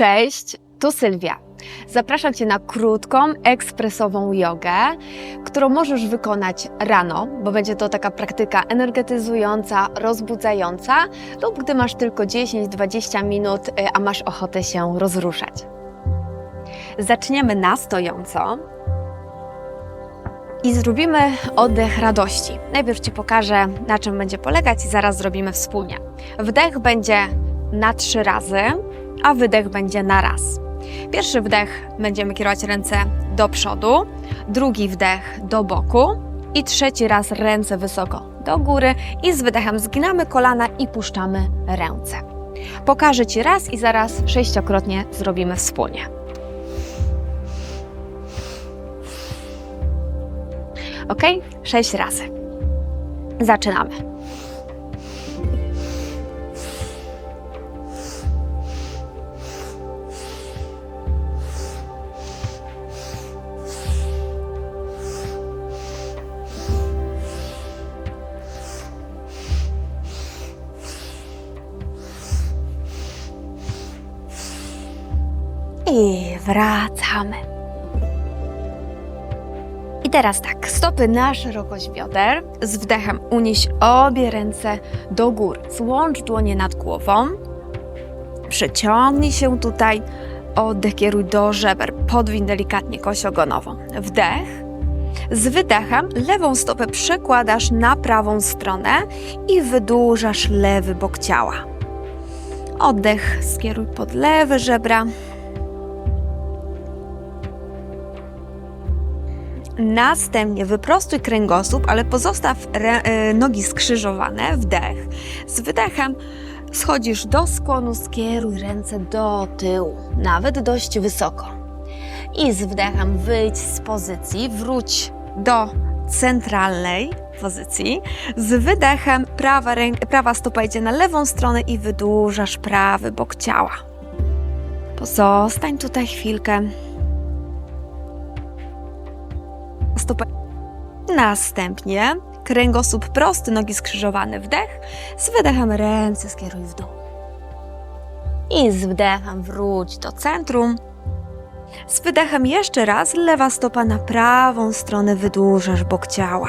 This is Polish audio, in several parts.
Cześć, tu Sylwia. Zapraszam Cię na krótką, ekspresową jogę, którą możesz wykonać rano, bo będzie to taka praktyka energetyzująca, rozbudzająca, lub gdy masz tylko 10-20 minut, y, a masz ochotę się rozruszać. Zaczniemy na stojąco i zrobimy oddech radości. Najpierw Ci pokażę, na czym będzie polegać, i zaraz zrobimy wspólnie. Wdech będzie na trzy razy, a wydech będzie na raz. Pierwszy wdech będziemy kierować ręce do przodu, drugi wdech do boku i trzeci raz ręce wysoko do góry i z wydechem zginamy kolana i puszczamy ręce. Pokażę Ci raz i zaraz sześciokrotnie zrobimy wspólnie. Ok? Sześć razy. Zaczynamy. I wracamy. I teraz tak, stopy na szerokość bioder. Z wdechem unieś obie ręce do góry. Złącz dłonie nad głową. Przeciągnij się tutaj. Oddech kieruj do żeber. Podwiń delikatnie kość ogonową. Wdech. Z wydechem lewą stopę przekładasz na prawą stronę i wydłużasz lewy bok ciała. Oddech skieruj pod lewe żebra. Następnie wyprostuj kręgosłup, ale pozostaw e, nogi skrzyżowane, wdech. Z wydechem schodzisz do skłonu, skieruj ręce do tyłu, nawet dość wysoko. I z wdechem wyjdź z pozycji, wróć do centralnej pozycji. Z wydechem prawa, ręk, prawa stopa idzie na lewą stronę i wydłużasz prawy bok ciała. Pozostań tutaj chwilkę. Następnie kręgosłup prosty, nogi skrzyżowane, wdech. Z wydechem ręce skieruj w dół. I z wdechem wróć do centrum. Z wydechem jeszcze raz lewa stopa na prawą stronę wydłużasz bok ciała.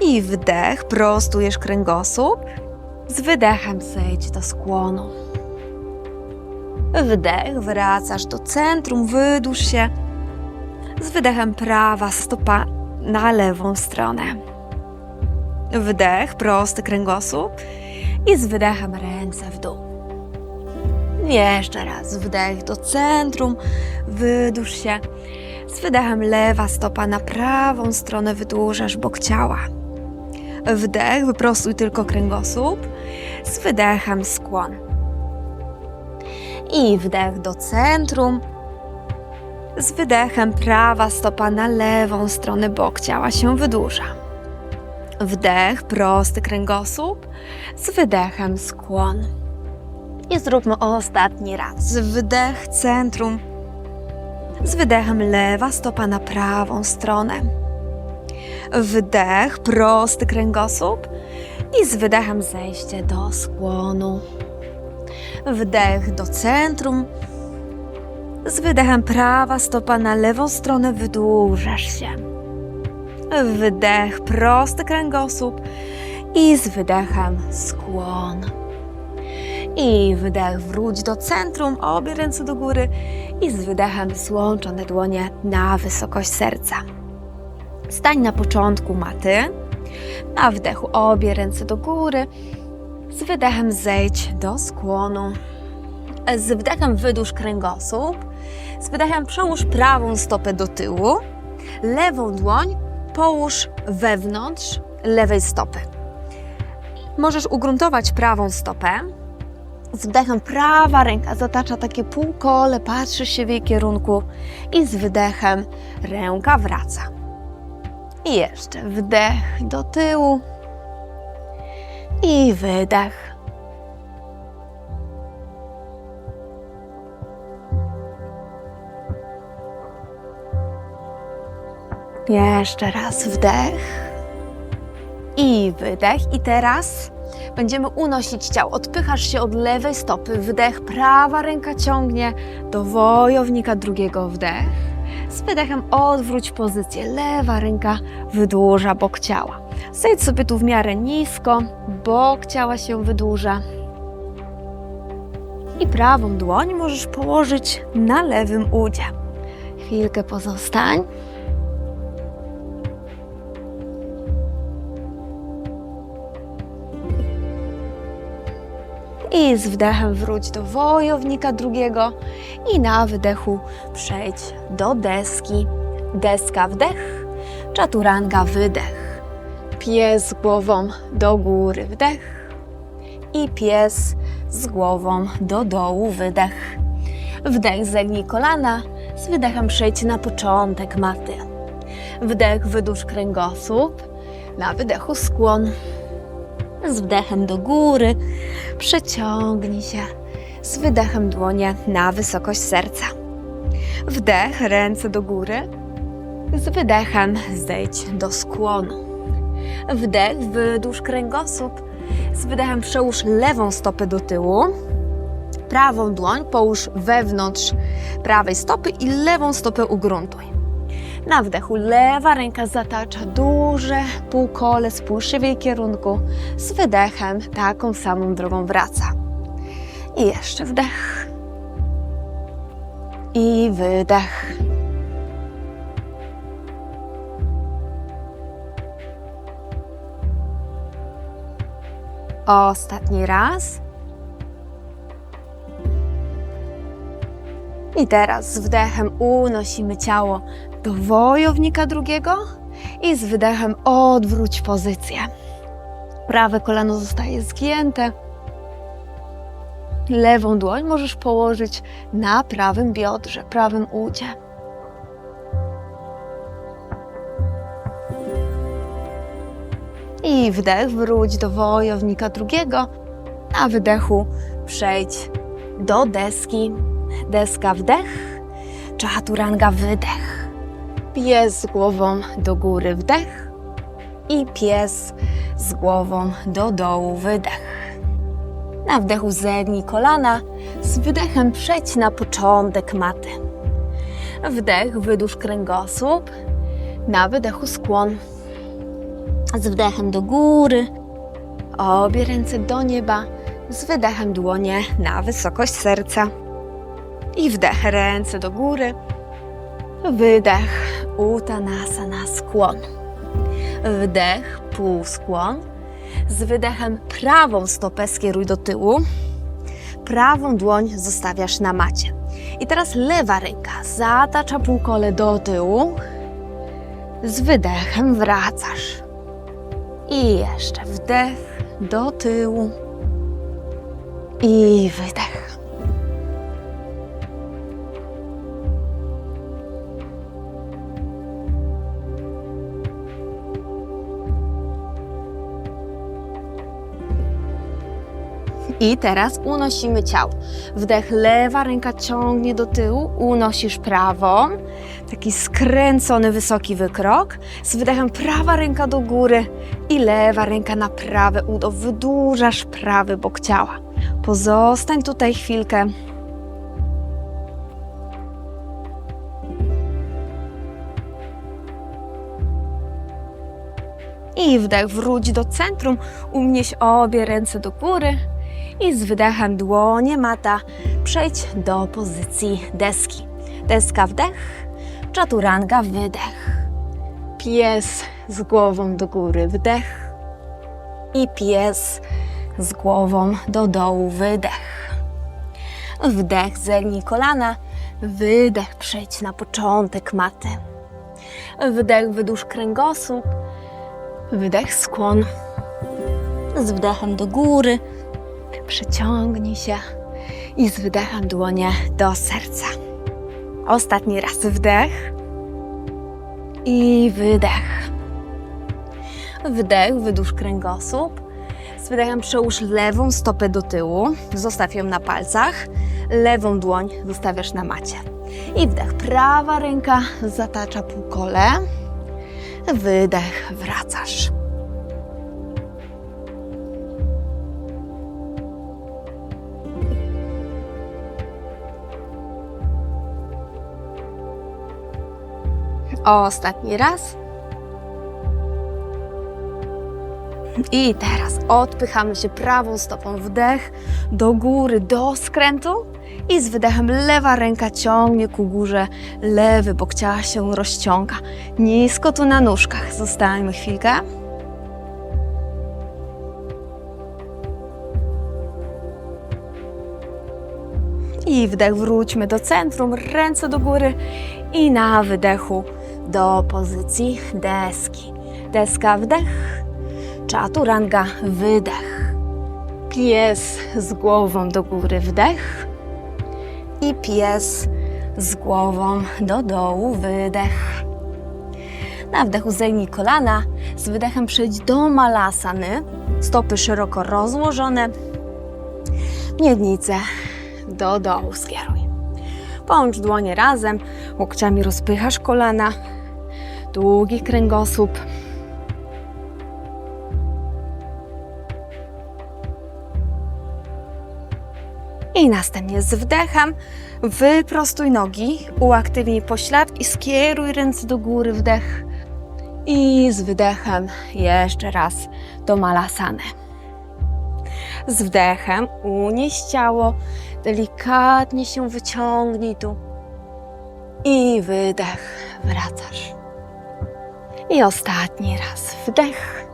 I wdech, prostujesz kręgosłup. Z wydechem zejdź do skłonu. Wdech, wracasz do centrum, wydłuż się. Z wydechem prawa stopa na lewą stronę. Wdech, prosty kręgosłup i z wydechem ręce w dół. Jeszcze raz wdech do centrum, wydłuż się. Z wydechem lewa stopa na prawą stronę wydłużasz bok ciała. Wdech, wyprostuj tylko kręgosłup. Z wydechem skłon. I wdech do centrum, z wydechem prawa stopa na lewą stronę bok ciała się wydłuża. Wdech, prosty kręgosłup, z wydechem skłon. I zróbmy ostatni raz. Wdech, centrum. Z wydechem lewa stopa na prawą stronę. Wdech, prosty kręgosłup i z wydechem zejście do skłonu. Wdech do centrum z wydechem prawa stopa na lewą stronę wydłużasz się. Wydech, prosty kręgosłup i z wydechem skłon. I wydech, wróć do centrum, obie ręce do góry i z wydechem złączone dłonie na wysokość serca. Stań na początku maty. Na wdechu obie ręce do góry. Z wydechem zejdź do skłonu. Z wdechem wydłuż kręgosłup. Z wydechem przełóż prawą stopę do tyłu. Lewą dłoń połóż wewnątrz lewej stopy. Możesz ugruntować prawą stopę. Z wdechem prawa ręka zatacza takie półkole, patrzy się w jej kierunku i z wydechem ręka wraca. I jeszcze wdech do tyłu i wydech. Jeszcze raz wdech i wydech. I teraz Będziemy unosić ciało. Odpychasz się od lewej stopy. Wdech, prawa ręka ciągnie do wojownika drugiego. Wdech. Z wydechem odwróć pozycję. Lewa ręka wydłuża bok ciała. Zejdź sobie tu w miarę nisko. Bok ciała się wydłuża. I prawą dłoń możesz położyć na lewym udzie. Chwilkę pozostań. I z wdechem wróć do wojownika drugiego i na wydechu przejdź do deski. Deska wdech, czaturanga wydech. Pies głową do góry wdech i pies z głową do dołu wydech. Wdech zegnij kolana, z wydechem przejdź na początek maty. Wdech wydłuż kręgosłup, na wydechu skłon. Z wdechem do góry przeciągnij się. Z wydechem dłonie na wysokość serca. Wdech, ręce do góry. Z wydechem zejdź do skłonu. Wdech, wydłuż kręgosłup. Z wydechem przełóż lewą stopę do tyłu. Prawą dłoń połóż wewnątrz prawej stopy i lewą stopę ugruntuj. Na wdechu lewa ręka zatacza duże półkole, spójrz się w jej kierunku. Z wydechem taką samą drogą wraca. I jeszcze wdech. I wydech. Ostatni raz. I teraz z wdechem unosimy ciało do wojownika drugiego i z wydechem odwróć pozycję. Prawe kolano zostaje zgięte. Lewą dłoń możesz położyć na prawym biodrze, prawym udzie. I wdech, wróć do wojownika drugiego. Na wydechu przejdź do deski. Deska wdech, czaturanga wydech. Pies głową do góry wdech i pies z głową do dołu wydech. Na wdechu zegnij kolana, z wydechem przejdź na początek maty. Wdech, wydłuż kręgosłup, na wydechu skłon. Z wdechem do góry, obie ręce do nieba, z wydechem dłonie na wysokość serca. I wdech, ręce do góry. Wydech, utanasana, skłon. Wdech, półskłon. Z wydechem prawą stopę skieruj do tyłu. Prawą dłoń zostawiasz na macie. I teraz lewa ręka zatacza półkole do tyłu. Z wydechem wracasz. I jeszcze wdech do tyłu. I wydech. I teraz unosimy ciało. Wdech, lewa ręka ciągnie do tyłu, unosisz prawą. Taki skręcony, wysoki wykrok. Z wydechem prawa ręka do góry i lewa ręka na prawe udo. Wydłużasz prawy bok ciała. Pozostań tutaj chwilkę. I wdech, wróć do centrum, unieś obie ręce do góry i z wydechem dłonie mata przejdź do pozycji deski. Deska wdech, czaturanga wydech. Pies z głową do góry wdech i pies z głową do dołu wydech. Wdech zegnij kolana, wydech przejdź na początek maty. Wdech wydłuż kręgosłup, wydech skłon. Z wdechem do góry, przeciągnij się i z wydechem dłonie do serca. Ostatni raz wdech i wydech. Wdech, wydłuż kręgosłup. Z wydechem przełóż lewą stopę do tyłu, zostaw ją na palcach. Lewą dłoń zostawiasz na macie. I wdech, prawa ręka zatacza półkole. Wydech, wracasz. Ostatni raz. I teraz odpychamy się prawą stopą wdech do góry, do skrętu i z wydechem lewa ręka ciągnie ku górze, lewy bok ciała się rozciąga. Nisko tu na nóżkach. Zostańmy chwilkę. I wdech wróćmy do centrum, ręce do góry i na wydechu do pozycji deski. Deska wdech, czaturanga wydech. Pies z głową do góry wdech i pies z głową do dołu wydech. Na wdechu zegnij kolana, z wydechem przejdź do malasany. Stopy szeroko rozłożone, miednicę do dołu skieruj. Połącz dłonie razem, łokciami rozpychasz kolana, długi kręgosłup. I następnie z wdechem wyprostuj nogi, uaktywnij pośladki, skieruj ręce do góry, wdech. I z wydechem jeszcze raz do malasany. Z wdechem unieś ciało, delikatnie się wyciągnij tu. I wydech, wracasz. I ostatni raz wdech.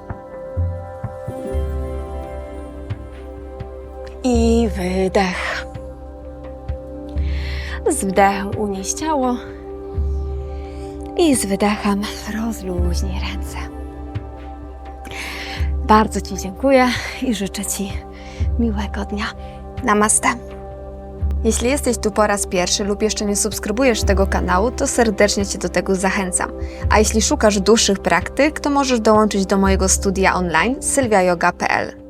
I wydech. Z wdechem unieś ciało. I z wydechem rozluźnij ręce. Bardzo Ci dziękuję i życzę Ci miłego dnia. Namaste. Jeśli jesteś tu po raz pierwszy lub jeszcze nie subskrybujesz tego kanału, to serdecznie Cię do tego zachęcam. A jeśli szukasz dłuższych praktyk, to możesz dołączyć do mojego studia online sylwiayoga.pl.